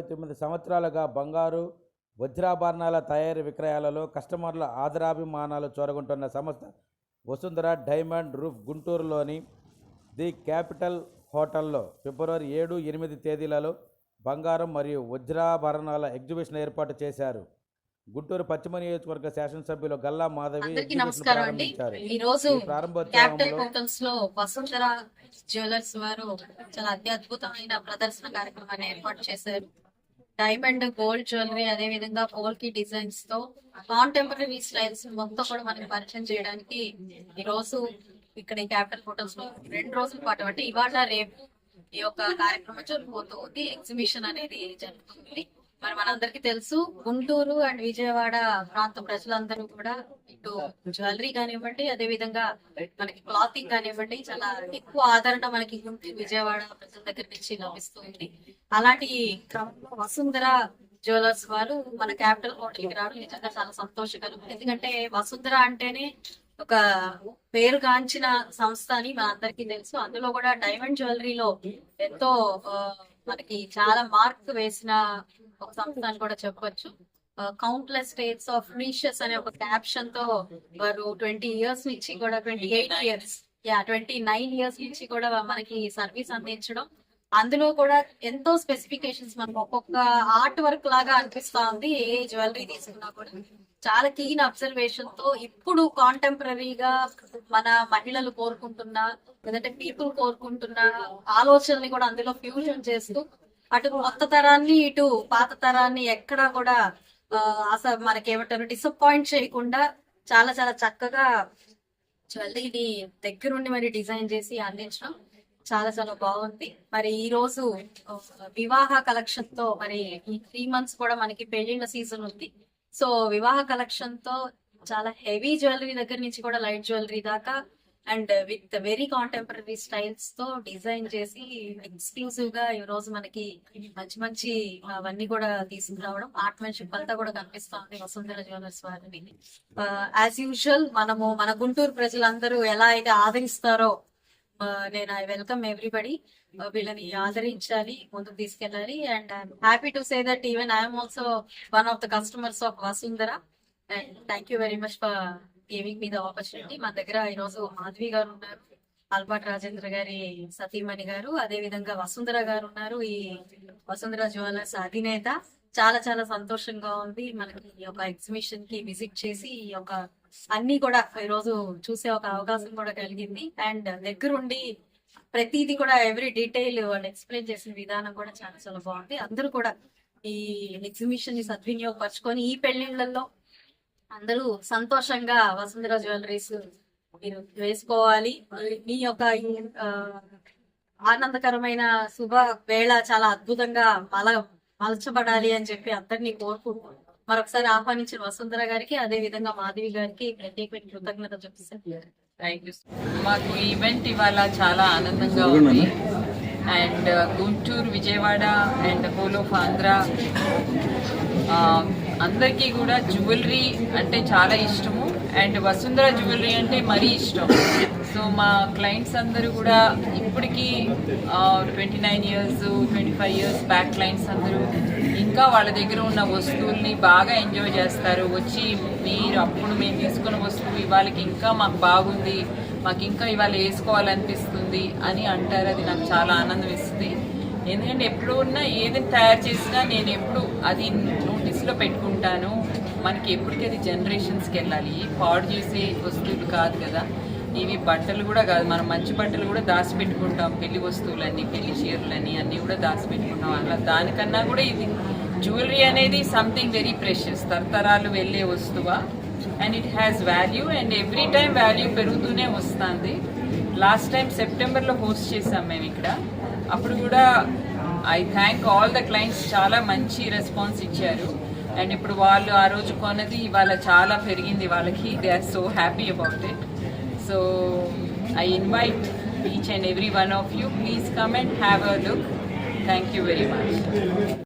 ఇరవై తొమ్మిది సంవత్సరాలుగా బంగారు వజ్రాభరణాల తయారీ విక్రయాలలో కస్టమర్ల ఆదరాభిమానాలు చూరగొంటున్న సంస్థ వసుంధర డైమండ్ రూఫ్ గుంటూరులోని ది క్యాపిటల్ హోటల్లో ఫిబ్రవరి ఏడు ఎనిమిది తేదీలలో బంగారం మరియు వజ్రాభరణాల ఎగ్జిబిషన్ ఏర్పాటు చేశారు. గుంటూరు పశ్చిమ నియోజకవర్గ శాసనసభ్యులు గల్లా మాధవి నమస్కారం అండి. ఈ రోజు క్యాపిటల్ హోటల్స్లో వసుంధర జ్యువెలర్స్ వారు చాలా అత్యద్భుతమైన ప్రదర్శన కార్యక్రమాన్ని ఏర్పాటు చేశారు. డైమండ్ గోల్డ్ జ్యువెలరీ అదే విధంగా పోల్కి డిజైన్స్తో కాంటెంపరీ స్టైల్స్ మొత్తం కూడా మనకి పరిచయం చేయడానికి ఈ రోజు ఇక్కడ క్యాపిటల్ ఫోటోస్లో రెండు రోజుల పాటు అంటే ఇవాళ రేపు ఈ యొక్క కార్యక్రమం జరుగుతుంది ఎగ్జిబిషన్ అనేది జరుగుతుంది. మరి మనందరికీ తెలుసు గుంటూరు అండ్ విజయవాడ ప్రాంత ప్రజలందరూ కూడా ఇటు జ్యువెలరీ కానివ్వండి అదే విధంగా మనకి క్లాతింగ్ కానివ్వండి చాలా ఎక్కువ ఆదరణ మనకి గుంటూరు విజయవాడ ప్రజల దగ్గర నుంచి లభిస్తుంది అలాంటి క్రమంలో వసుంధర జ్యువెలర్స్ వారు మన క్యాపిటల్ హోటల్కి రావడం నిజంగా చాలా సంతోషకరం. ఎందుకంటే వసుంధర అంటేనే ఒక పేరుగాంచిన సంస్థ అని మనందరికీ తెలుసు. అందులో కూడా డైమండ్ జ్యువెలరీలో ఎంతో మనకి చాలా మార్క్ వేసిన ఒక సంస్థ అని కూడా చెప్పొచ్చు. కౌంట్లెస్ స్టేట్స్ ఆఫ్ రీషియస్ అనే ఒక క్యాప్షన్తో వారు ట్వంటీ ఇయర్స్ నుంచి కూడా twenty eight years yeah twenty nine years నుంచి కూడా మనకి సర్వీస్ అందించడం అందులో కూడా ఎంతో స్పెసిఫికేషన్స్ మనకు ఒక్కొక్క ఆర్ట్ వర్క్ లాగా అనిపిస్తా ఉంది ఏ జ్యువెలరీ తీసుకున్నా కూడా. చాలా కీన్ అబ్జర్వేషన్తో ఇప్పుడు కాంటెంపరీగా మన మహిళలు కోరుకుంటున్న లేదంటే పీపుల్ కోరుకుంటున్న ఆలోచనల్ని కూడా అందులో ఫ్యూజన్ చేస్తూ అటు కొత్త తరాన్ని ఇటు పాత తరాన్ని ఎక్కడా కూడా అసలు మనకి ఏమంటారు డిసప్పాయింట్ చేయకుండా చాలా చాలా చక్కగా జ్యువెలరీని దగ్గరుండి మరి డిజైన్ చేసి అందించడం. చాలా చాలా బాగుంది. మరి ఈ రోజు వివాహ కలెక్షన్తో మరి ఈ త్రీ మంత్స్ కూడా మనకి పెళ్ళిళ్ళ సీజన్ ఉంది. సో వివాహ కలెక్షన్తో చాలా హెవీ జ్యువెలరీ దగ్గర నుంచి కూడా లైట్ జ్యువెలరీ దాకా అండ్ విత్ వెరీ కాంటెంపరీ స్టైల్స్తో డిజైన్ చేసి ఎక్స్క్లూసివ్గా ఈ రోజు మనకి మంచి మంచి అవన్నీ కూడా తీసుకురావడం. ఆర్ట్మెన్షిప్ అంతా కూడా కనిపిస్తుంది వసుంధర జ్యువెలర్స్ వారిని యాజ్ యూజువల్ మనము మన గుంటూరు ప్రజలందరూ ఎలా అయితే ఆదరిస్తారో నేను ఐ వెల్కమ్ ఎవ్రీబడి వీళ్ళని ఆదరించాలి ముందుకు తీసుకెళ్ళాలి. And I'm happy to say that even I'm also one of the customers of Vasundhara and thank you very much for giving me the opportunity మా దగ్గర ఈరోజు మాధవి గారు ఉన్నారు అల్పాటి రాజేంద్ర గారి సతీమణి గారు. అదే విధంగా వసుంధర గారు ఉన్నారు ఈ వసుంధర జ్యువెలర్స్ అధినేత. చాలా చాలా సంతోషంగా ఉంది. మనకి ఈ యొక్క ఎగ్జిబిషన్కి విజిట్ చేసి ఈ యొక్క అన్ని కూడా ఈ రోజు చూసే ఒక అవకాశం కూడా కలిగింది. అండ్ దగ్గరుండి ప్రతిదీ కూడా ఎవ్రీ డీటెయిల్ వాళ్ళు ఎక్స్ప్లెయిన్ చేసిన విధానం కూడా చాలా చాలా బాగుంది. అందరూ కూడా ఈ ఎగ్జిబిషన్ని సద్వినియోగపరచుకొని ఈ పెళ్ళిళ్ళలో అందరూ సంతోషంగా వసుంధర జ్యువెలరీస్ మీరు వేసుకోవాలి. మీ యొక్క ఆనందకరమైన శుభ వేళ చాలా అద్భుతంగా మల మలచబడాలి అని చెప్పి అందరినీ కోరుకుంటున్నాను. మరొకసారి ఆహ్వానించిన వసుంధర గారికి అదే విధంగా మాధవి గారికి ప్రత్యేకమైన కృతజ్ఞత చూపిస్తాను థ్యాంక్ యూ మాకు ఈవెంట్ ఇవాళ చాలా ఆనందంగా ఉంది. And Guntur Vijayawada and whole of Andhra uh, అందరికీ కూడా జ్యువెలరీ అంటే చాలా ఇష్టము. అండ్ వసుంధర జ్యువెలరీ అంటే మరీ ఇష్టం. సో మా క్లయింట్స్ అందరూ కూడా ఇప్పటికీ twenty nine years twenty five years back clients అందరూ ఇంకా వాళ్ళ దగ్గర ఉన్న వస్తువుల్ని బాగా ఎంజాయ్ చేస్తారు. వచ్చి మీరు అప్పుడు మేము తీసుకున్న వస్తువు ఇవాళకి ఇంకా మాకు బాగుంది మాకు ఇంకా ఇవాళ వేసుకోవాలనిపిస్తుంది అని అంటారు. అది నాకు చాలా ఆనందం ఇస్తుంది ఎందుకంటే ఎప్పుడు ఉన్నా ఏది తయారు చేసినా నేను ఎప్పుడు అది నోటీస్లో పెట్టుకుంటాను. మనకి ఎప్పటికీ అది జనరేషన్స్కి వెళ్ళాలి. పాడు చేసే వస్తువులు కాదు కదా. ఇవి బట్టలు కూడా కాదు మనం మంచి బట్టలు కూడా దాచిపెట్టుకుంటాం. పెళ్ళి వస్తువులన్నీ పెళ్ళి చీరలని అన్నీ కూడా దాచిపెట్టుకుంటాం. అలా దానికన్నా కూడా ఇది జ్యువెలరీ అనేది సంథింగ్ వెరీ ప్రెషియస్ తరతరాలు వెళ్ళే వస్తువా? And it has value and every time value పెరుగుతూనే వస్తుంది. లాస్ట్ టైం సెప్టెంబర్లో హోస్ట్ చేసాం మేము ఇక్కడ. అప్పుడు కూడా I thank all the clients చాలా మంచి రెస్పాన్స్ ఇచ్చారు. అండ్ ఇప్పుడు వాళ్ళు ఆ రోజు కొన్నది ఇవాళ చాలా పెరిగింది వాళ్ళకి. They are so happy about it So I invite each and every one of you, please come and have a look. Thank you very much.